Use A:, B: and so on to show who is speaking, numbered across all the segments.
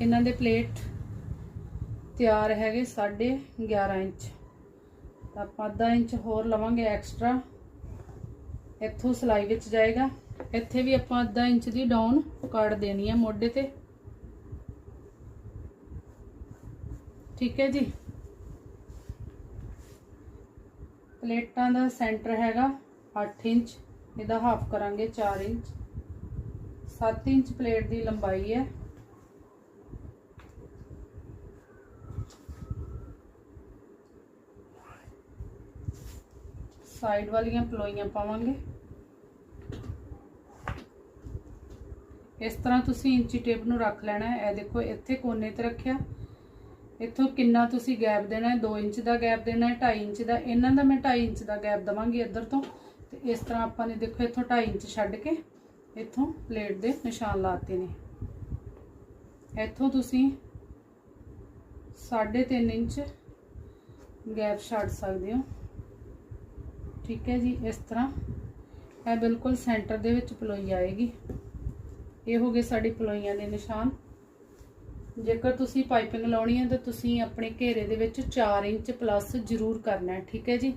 A: ਇਹਨਾਂ ਦੇ ਪਲੇਟ ਤਿਆਰ ਹੈਗੇ 11.5 ਇੰਚ। ਤਾਂ ਆਪਾਂ ਅੱਧਾ ਇੰਚ ਹੋਰ ਲਵਾਂਗੇ ਐਕਸਟਰਾ। ਇੱਥੋਂ ਸਿਲਾਈ ਵਿੱਚ ਜਾਏਗਾ। ਇੱਥੇ ਵੀ ਆਪਾਂ ਅੱਧਾ ਇੰਚ ਦੀ ਡਾਊਨ ਕੱਢ ਦੇਣੀ ਹੈ ਮੋਢੇ ਤੇ। ਠੀਕ ਹੈ ਜੀ। ਪਲੇਟਾਂ ਦਾ ਸੈਂਟਰ ਹੈਗਾ 8 ਇੰਚ। ਇਹਦਾ ਹਾਫ ਕਰਾਂਗੇ 4 ਇੰਚ। 7 ਇੰਚ ਪਲੇਟ ਦੀ ਲੰਬਾਈ ਹੈ। ਸਾਈਡ ਵਾਲੀਆਂ ਪਲੋਈਆਂ ਪਾਵਾਂਗੇ। ਇਸ ਤਰ੍ਹਾਂ ਤੁਸੀਂ ਇੰਚੀ ਟੇਪ ਨੂੰ ਰੱਖ ਲੈਣਾ ਹੈ। ਇਹ ਦੇਖੋ, ਇੱਥੇ ਕੋਨੇ ਤੇ ਰੱਖਿਆ। ਇੱਥੋਂ ਕਿੰਨਾ ਤੁਸੀਂ ਗੈਪ ਦੇਣਾ ਹੈ? 2 ਇੰਚ ਦਾ ਗੈਪ ਦੇਣਾ ਹੈ 2.5 ਇੰਚ ਦਾ। ਇਹਨਾਂ ਦਾ ਮੈਂ 2.5 ਇੰਚ ਦਾ ਗੈਪ ਦਵਾਂਗੀ ਇੱਧਰ ਤੋਂ। ਤੇ ਇਸ ਤਰ੍ਹਾਂ ਆਪਾਂ ਨੇ ਦੇਖੋ, ਇੱਥੋਂ 2.5 ਇੰਚ ਛੱਡ ਕੇ ਇੱਥੋਂ ਪਲੇਟ ਦੇ ਨਿਸ਼ਾਨ ਲਾਤੇ ਨੇ। ਇੱਥੋਂ ਤੁਸੀਂ 3.5 ਇੰਚ ਗੈਪ ਛੱਡ ਸਕਦੇ ਹੋ। ਠੀਕ ਹੈ ਜੀ, ਇਸ ਤਰ੍ਹਾਂ। ਇਹ ਬਿਲਕੁਲ ਸੈਂਟਰ ਦੇ ਵਿੱਚ ਪਲੋਈ ਆਏਗੀ। ਇਹ ਹੋ ਗਏ ਸਾਡੀ ਪਲੋਈਆਂ ਦੇ ਨਿਸ਼ਾਨ। ਜੇਕਰ ਤੁਸੀਂ ਪਾਈਪਿੰਗ ਲਾਉਣੀ ਹੈ, ਤਾਂ ਤੁਸੀਂ ਆਪਣੇ ਘੇਰੇ ਦੇ ਵਿੱਚ 4 ਇੰਚ ਪਲੱਸ ਜ਼ਰੂਰ ਕਰਨਾ ਹੈ, ਠੀਕ ਹੈ ਜੀ।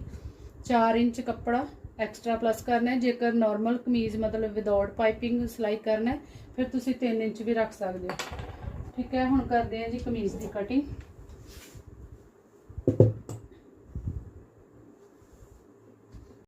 A: 4 ਇੰਚ ਕੱਪੜਾ ਐਕਸਟਰਾ ਪਲੱਸ ਕਰਨਾ ਹੈ। ਜੇਕਰ ਨਾਰਮਲ ਕਮੀਜ਼, ਮਤਲਬ ਵਿਦਆਊਟ ਪਾਈਪਿੰਗ ਸਿਲਾਈ ਕਰਨਾ ਫਿਰ ਤੁਸੀਂ 3 ਇੰਚ ਵੀ ਰੱਖ ਸਕਦੇ ਹੋ। ਠੀਕ ਹੈ, ਹੁਣ ਕਰਦੇ ਹਾਂ ਜੀ ਕਮੀਜ਼ ਦੀ ਕਟਿੰਗ